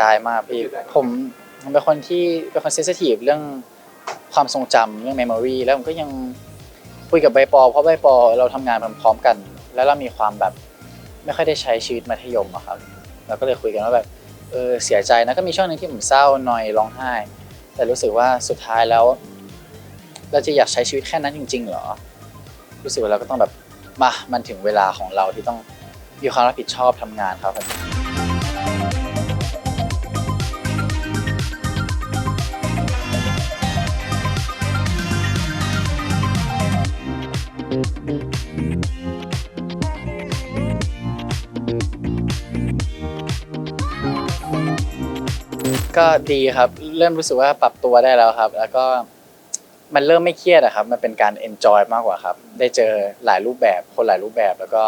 ดายมากพี่ผมผมเป็นคนที่เป็นคนเซนซิทีฟเรื่องความทรงจำเรื่องเมมโมรีแล้วผมก็ยังคุยกับใบปอเพราะใบปอเราทำงานพร้อมๆกัน แล้วเรามีความแบบไม่ค่อยได้ใช้ชีวิตมัธยมอะครับเราก็เลยคุยกันว่าแบบเออเสียใจนะก็มีช่วงหนึงที่ผมเศร้าหน่อยร้องไห้ แต่รู้สึกว่าสุดท้ายแล้ว เราจะอยากใช้ชีวิตแค่นั้นจริง ๆ เหรอ รู้สึกว่าเราก็ต้องแบบมามันถึงเวลาของเราที่ต้องมีความรับผิดชอบทำงานครับผม ก็ดีครับ เริ่มรู้สึกว่าปรับตัวได้แล้วครับ แล้วก็มันเริ่มไม่เครียดอะครับ มันเป็นการ enjoy มากกว่าครับ ได้เจอหลายรูปแบบคนหลายรูปแบบ แล้วก็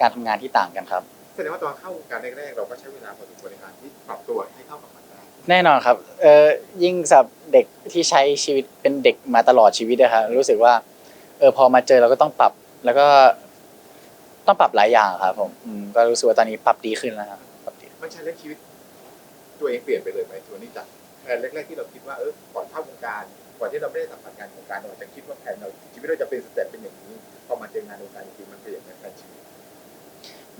การทำงานที่ต่างกันครับ แสดงว่าตอนเข้าวงการแรกๆเราก็ใช้เวลาพอสมควรในการที่ปรับตัวให้เข้ากับมันได้แน่นอนครับ เออยิ่งสำหรับเด็กที่ใช้ชีวิตเป็นเด็กมาตลอดชีวิตนะครับรู้สึกว่า เออพอมาเจอเราก็ต้องปรับ แล้วก็ต้องปรับหลายอย่างครับ ผมอืมก็รู้สึกว่าตอนนี้ปรับดีขึ้นแล้วครับปรับดีมันใช้เรื่องชีวิต ตัวเองเปลี่ยนไปเลยไหมตัวนี้จากเออแรกๆที่เราคิดว่าเออก่อนเข้าวงการก่อนที่เราไม่ได้สัมผัสงานวงการเราอาจจะคิดว่าแผนเราชีวิตเราจะเป็นสเต็ปเป็นอย่างนี้พอมาเจองานวงการจริงๆมันเปลี่ยนในการชีวิต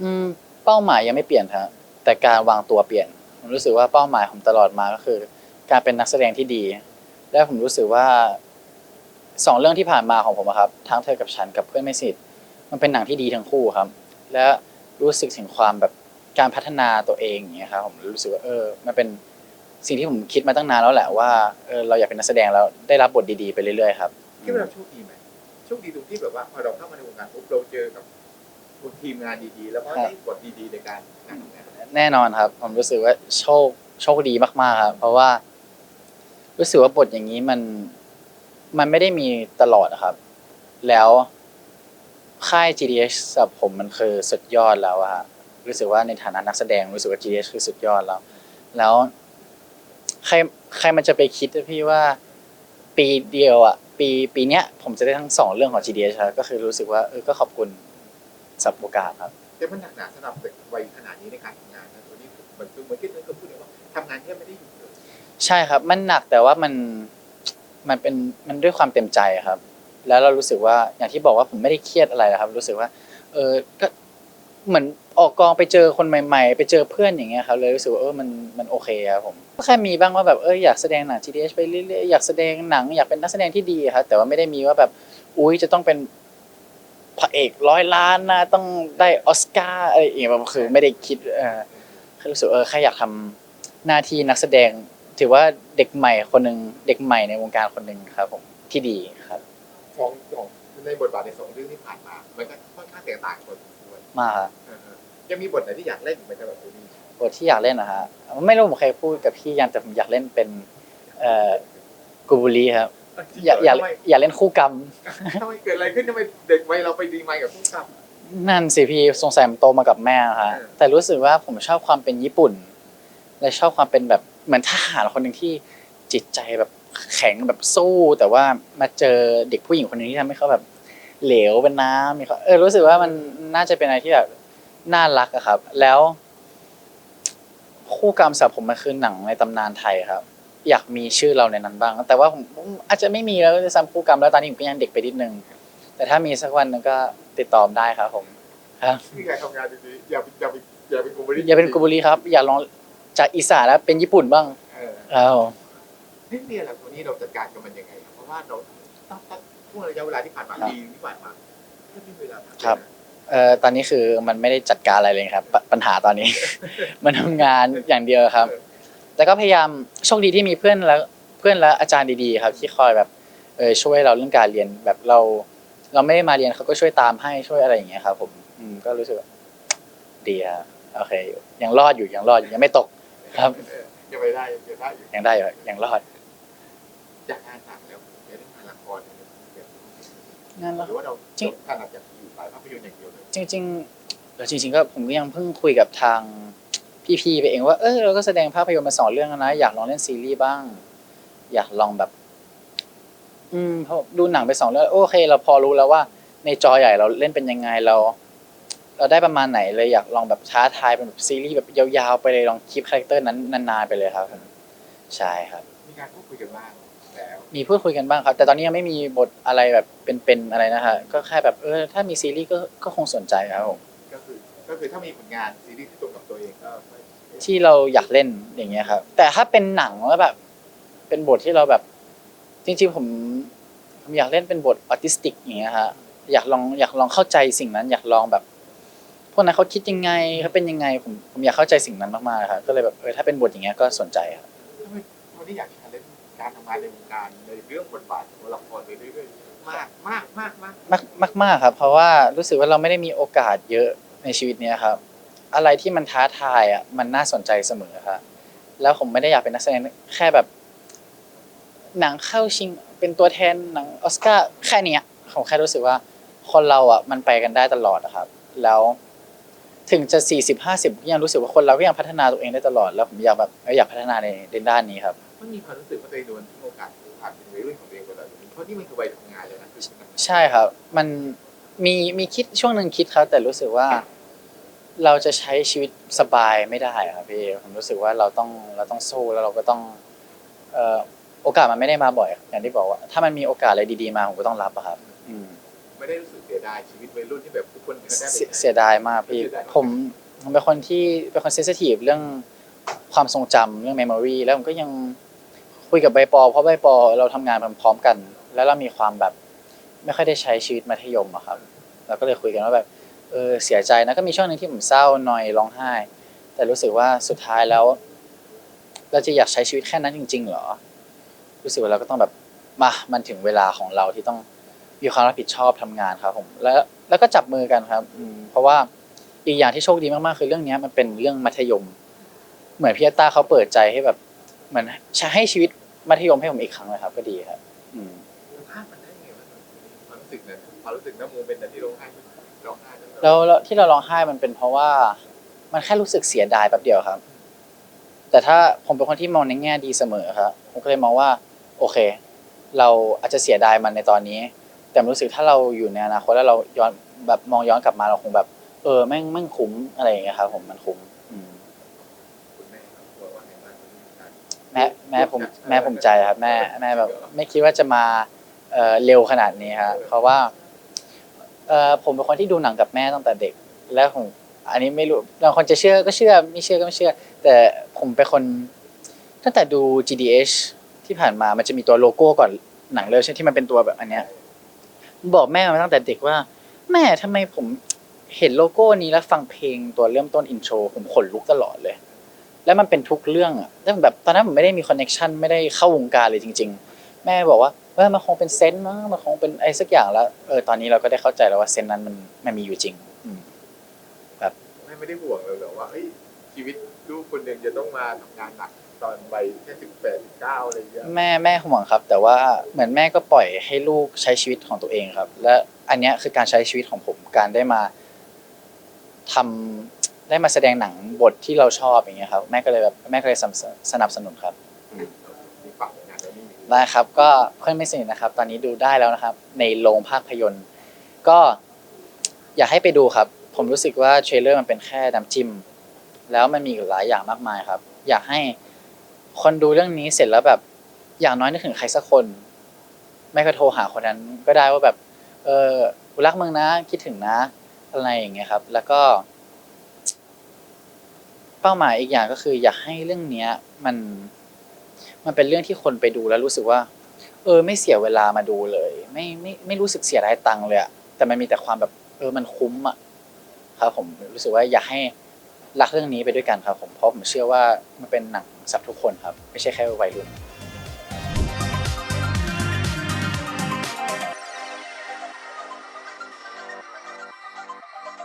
อืมเป้าหมายยังไม่เปลี่ยนครับแต่การวางตัวเปลี่ยน ผมรู้สึกว่าเป้าหมายผมตลอดมาก็คือ การเป็นนักแสดงที่ดี และผมรู้สึกว่า สองเรื่องที่ผ่านมาของผมอะครับทั้งเธอกับฉันกับเพื่อนไม่สนิทมันเป็นหนังที่ดีทั้งคู่ครับ และรู้สึกถึงความแบบการพัฒนาตัวเองอย่างเงี้ยครับผมรู้สึกว่าเออมันเป็นสิ่งที่ผมคิดมาตั้งนานแล้วแหละว่าเออเราอยากเป็นนักแสดงแล้วได้รับบทดีๆไปเรื่อยๆครับคิดว่าเราโชคดีไหมโชคดีตรงที่แบบว่าพอเราเข้ามาในวงการปุ๊บเราเจอกับทีมงานดีๆ แล้วก็ได้บทดีๆในการทำงานแน่นอนครับ ผมรู้สึกว่าโชคโชคดีมากๆครับ เพราะว่า รู้สึกว่าบทอย่างนี้มัน มันไม่ได้มีตลอดนะครับ แล้วค่าย GDH สำหรับผมมันคือสุดยอดแล้วอะฮะรู้สึกว่าในฐานะนักแสดงรู้สึกว่า GDH คือสุดยอดแล้ว แล้วใครใครมันจะไปคิดอะพี่ว่าปีเดียวอะปีปีเนี้ยผมจะได้ทั้งสองเรื่องของ GDH ครับก็คือรู้สึกว่าเออก็ขอบคุณสำหรับโอกาสครับแต่มันหนักหนาสำหรับเด็กวัยขนาดนี้ในการทำงานนะตัวนี้เหมือนคือเหมือนคิดเหมือนก็พูดเลยว่าทำงานแทบไม่ได้หยุดเลย ใช่ครับ มันหนักแต่ว่ามัน มันเป็นมันด้วยความเต็มใจครับ แล้วเรารู้สึกว่าอย่างที่บอกว่าผมไม่ได้เครียดอะไรนะครับ รู้สึกว่า เออก็เหมือนออกกองไปเจอคนใหม่ ๆ ไปเจอเพื่อนอย่างเงี้ยครับเลยรู้สึกว่าเออมันมันโอเคครับผมก็แค่มีบ้างว่าแบบเอออยากแสดงหนัง GDH ไปเรื่อยๆอยากแสดงหนังอยากเป็นนักแสดงที่ดีครับแต่ว่าไม่ได้มีว่าแบบอุ้ยจะต้องเป็นพระเอกร้อยล้านนะต้องได้ออสการ์อะไรอย่างเงี้ยแบบคือไม่ได้คิดเออแค่รู้สึกเออแค่อยากทำหน้าที่นักแสดง ถือว่าเด็กใหม่คนหนึ่งเด็กใหม่ในวงการคนหนึ่งครับ ผมที่ดีครับ ของของในบทบาทในสองเรื่องที่ผ่านมา มันก็ค่อนข้างแตกต่างกันด้วยมากครับเออๆยังมีบทไหนที่อยากเล่นอีกไหมสำหรับตัวนี้บทที่อยากเล่นนะฮะไม่รู้ผมเคยพูดกับพี่ยังแต่ผมอยากเล่นเป็นเอ่อกูบูรีครับ อยากอยากอยากเล่นคู่กรรม ทำไมเกิดอะไรขึ้นทำไมเด็กวัยเราไปดีไมกับผู้กำกับ นั่นสิพี่สงสัยมันโตมากับแม่ฮะเออ แต่รู้สึกว่าผมชอบความเป็นญี่ปุ่น และชอบความเป็นแบบเหมือนทหารคนหนึ่งที่จิตใจแบบแข็งแบบสู้ แต่ว่ามาเจอเด็กผู้หญิงคนหนึงที่ทำให้เขาแบบเหลวเป็นน้ำมีเขาเออรู้สึกว่ามันน่าจะเป็นอะไรที่แบบน่ารักอะครับ แล้วคู่กรรมสำหรับผมมันคือหนังในตำนานไทยครับ อยากมีชื่อเราในนั้นบ้าง แต่ว่าผมผมอาจจะไม่มีแล้วด้วยซ้ำคู่กรรมแล้วตอนนี้ผมก็ยังเด็กไปนิดนึงแต่ถ้ามีสักวันหนึงก็ติดต่อผมได้ครับผมครับที่การทำงานดีๆอย่าอย่าไปอย่าเป็นกูบริอย่าเป็นกูบุรีครับ อย่าลอง จากอีสานแล้วเป็นญี่ปุ่นบ้างเออเอานิดเดียวแหละตัวนี้เราจัดการกับมันยังไงครับเพราะว่าเราต้องต้องช่วงระยะเวลาที่ผ่านมาปีที่ผ่านมาไม่มีเวลาพักเลยนะเอ่อตอนนี้คือมันไม่ได้จัดการอะไรเลยครับปปัญหาตอนนี้ มันทำงานอย่างเดียวครับ แต่ก็พยายามโชคดีที่มีเพื่อนแล้วเพื่อนและอาจารย์ดีๆ ครับ ที่คอยแบบเออช่วยเราเรื่องการเรียนแบบเรา เราไม่ได้มาเรียนเขาก็ช่วยตามให้ช่วยอะไรอย่างเงี้ยครับ ผม อืมก็รู้สึกว่าดีครับโอเคอยู่ยังรอดอยู่ยังรอดอยู่ยังไม่ตก ครับเออยังไม่ได้ยังได้อยู่ยังได้อยู่ยังรอดจากงานหนังแล้วในเรื่องงานละครเนี่ยนั่นแหละหรือว่าเราจริงถนัดจากอยู่สายภาพยนตร์อย่างเดียวเลยจริงๆเออจริง ๆ ก็ผมก็ยังเพิ่งคุยกับทางพี่ๆไปเองว่าเออเราก็แสดงภาพยนตร์มาสองเรื่องแล้วนะอยากลองเล่นซีรีส์บ้าง อยากลองแบบ อืมพอดูหนังไปสองเรื่องโอเค เราพอรู้แล้วว่า ในจอใหญ่เราเล่นเป็นยังไงเรา เเราได้ประมาณไหนเลยอยากลองแบบท้าทายเป็นแบบซีรีส์แบบยาวๆไปเลยลองคีปคาแรคเตอร์นั้นนานๆไปเลยครับผมใช่ครับ มีการพูดคุยกันบ้างแล้วมีพูดคุยกันบ้างครับ แต่ตอนนี้ยังไม่มีบทอะไรแบบเป็นๆอะไรนะฮะก็แค่แบบเออถ้ามีซีรีส์ก็ก็คงสนใจครับผมก็คือก็คือถ้ามีผลงานซีรีส์ที่ตรงกับตัวเองก็ไม่ที่เราอยากเล่นอย่างเงี้ยครับ แต่ถ้าเป็นหนังแล้วแบบ เป็นบทที่เราแบบ จริงๆผมผมอยากเล่นเป็นบทออทิสติกอย่างเงี้ยฮะอยากลองอยากลองเข้าใจสิ่งนั้น อยากลองแบบ พวกนั้นเขาคิดยังไงเขาเป็นยังไงผมผมอยากเข้าใจสิ่งนั้นมากๆครับก็เลยแบบเออถ้าเป็นบทอย่างเงี้ยก็สนใจครับทำไมวันนี้อยากชาเลนจ์การทำงานในวงการในเรื่องบทบาทของละครไปเรื่อยๆมากมากมากมากมากมากมากครับ เพราะว่ารู้สึกว่าเราไม่ได้มีโอกาสเยอะในชีวิตเนี้ยครับ อะไรที่มันท้าทายอะมันน่าสนใจเสมอครับแล้วผมไม่ได้อยากเป็นนักแสดงแค่แบบ หนังเข้าชิงเป็นตัวแทนหนังออสการ์แค่เนี้ยผมแค่รู้สึกว่าคนเราอะมันไปกันได้ตลอดนะครับ แล้ว ถึงจะสี่สิบห้าสิบยังรู้สึกว่าคนเราก็ยังพัฒนาตัวเองได้ตลอด แล้วผมอยากแบบเอออยากพัฒนาในในด้านนี้ครับ มันมีความรู้สึกว่าตัวเองโดนทิ้งโอกาสผ่านในเรื่องของตัวเองไปแล้วเพราะนี่มันคือวัยทำงานเลยนะคือใช่ครับ มันมีมีคิดช่วงหนึ่งคิดครับ แต่รู้สึกว่า เราจะใช้ชีวิตสบายไม่ได้อะครับพี่ผมรู้สึกว่าเราต้องเราต้องสู้แล้วเราก็ต้องเอ่อโอกาสมันไม่ได้มาบ่อย อย่างที่บอกว่าถ้ามันมีโอกาสอะไรดีๆมาผมก็ต้องรับอะครับอืม ไม่ได้รู้สึกเสียดายชีวิตวัยรุ่นที่แบบทุกคนก็ได้เสียเสียดายมากพี่ ผมผมเป็นคนที่เป็นคนเซนซิทีฟเรื่องความทรงจำเรื่องเมมโมรีแล้วผมก็ยังคุยกับใบปอ เพราะใบปอเราทำงานพร้อมๆกัน แล้วเรามีความแบบ ไม่ค่อยได้ใช้ชีวิตมัธยมอะครับเราก็เลยคุยกันว่าแบบเออเสียใจนะก็มีช่วงหนึ่งที่ผมเศร้าหน่อยร้องไห้ แต่รู้สึกว่าสุดท้ายแล้ว เราจะอยากใช้ชีวิตแค่นั้นจริง ๆ เหรอ รู้สึกว่าเราก็ต้องแบบมามันถึงเวลาของเราที่ต้อง มีความรับผิดชอบทำงานครับผมแล้วแล้วก็จับมือกันครับอืมเพราะว่าอีกอย่างที่โชคดีมากๆคือเรื่องเนี้ยมันเป็นเรื่องมัธยม เหมือนพี่อัตตาเขาเปิดใจให้แบบเหมือนให้ชีวิตมัธยมให้ผมอีกครั้งเลยครับ ก็ดีครับ อืมภาพมันได้ไงวะความรู้สึกนั้นความรู้สึกน้ำมูเป็นแต่ที่ร้องไห้ร้องไห้แล้วแล้วที่เราร้องไห้มันเป็นเพราะว่ามันแค่รู้สึกเสียดายแป๊บเดียวครับ แต่ถ้าผมเป็นคนที่มองในแง่ดีเสมอครับผมก็เลยมองว่า โอเค เราอาจจะเสียดายมันในตอนนี้ แต่รู้สึกถ้าเราอยู่ในอนาคตแล้วเราย้อนแบบมองย้อนกลับมาเราคงแบบ เออแม่งแม่งคุ้มอะไรอย่างเงี้ยครับผมมันคุ้มอืมคุณแม่ครับบอกว่าไงบ้างแม่แม่ผมแม่ผมใจครับ แม่แม่แบบ ไม่คิดว่าจะมาเอ่อเร็วขนาดนี้ครับเพราะว่าเอ่อผมเป็นคนที่ดูหนังกับแม่ตั้งแต่เด็ก แล้วผมอันนี้ไม่รู้บางคนจะเชื่อก็เชื่อไม่เชื่อก็ไม่เชื่อ แต่ผมเป็นคนตั้งแต่ดู GDH ที่ผ่านมามันจะมีตัวโลโก้ก่อนหนังเลยใช่ที่มันเป็นตัวแบบอันเนี้ย บอกแม่มาตั้งแต่เด็กว่า แม่ทำไมผมเห็นโลโก้นี้แล้วฟังเพลงตัวเริ่มต้นอินโทรผมขนลุกตลอดเลย แล้วมันเป็นทุกเรื่องอะแล้วแบบตอนนั้นผมไม่ได้มีคอนเน็ชันไม่ได้เข้าวงการเลยจริง ๆ แม่บอกว่าเออมันคงเป็นเซนต์มั้งมันคงเป็นไอ้สักอย่างแล้วเออตอนนี้เราก็ได้เข้าใจแล้วว่าเซนต์นั้นมันมันมีอยู่จริงอืมแม่ไม่ได้ห่วงเลยเหรอว่าเฮ้ยชีวิตลูกคนหนึ่งจะต้องมาทำงานหนัก ตอนวัยแค่สิบแปดสิบเก้าอะไรอย่างเงี้ยแม่แม่ห่วงครับ แต่ว่าเหมือนแม่ก็ปล่อยให้ลูกใช้ชีวิตของตัวเองครับ และอันเนี้ยคือการใช้ชีวิตของผมการได้มาทำได้มาแสดงหนังบทที่เราชอบอย่างเงี้ยครับแม่ก็เลยแบบแม่ก็เลยสนับสนับสนุนครับ มีฝั่งงานแล้วนี่ได้ครับก็เพื่อนไม่สนิทนะครับ ตอนนี้ดูได้แล้วนะครับ ในโรงภาพยนตร์ ก็อยากให้ไปดูครับ ผมรู้สึกว่าเทรลเลอร์มันเป็นแค่น้ำจิ้มแล้วมันมีอีกหลายอย่างมากมายครับ อยากให้ คนดูเรื่องนี้เสร็จแล้วแบบ อย่างน้อยนึกถึงใครสักคน ไม่ก็โทรหาคนนั้นก็ได้ว่าแบบ เออกูรักมึงนะคิดถึงนะ อะไรอย่างเงี้ยครับ แล้วก็ เป้าหมายอีกอย่างก็คือ อยากให้เรื่องเนี้ย มัน มันเป็นเรื่องที่คนไปดูแล้วรู้สึกว่า เออ ไม่เสียเวลามาดูเลย ไม่ไม่ไม่รู้สึกเสียดายตังค์เลยอะแต่มันมีแต่ความแบบ เออมันคุ้มอะครับผมรู้สึกว่าอยากให้รักเรื่องนี้ไปด้วยกันครับ ผมเพราะผมเชื่อว่ามันเป็นหนัง สำหรับทุกคนครับ ไม่ใช่แค่วัยรุ่น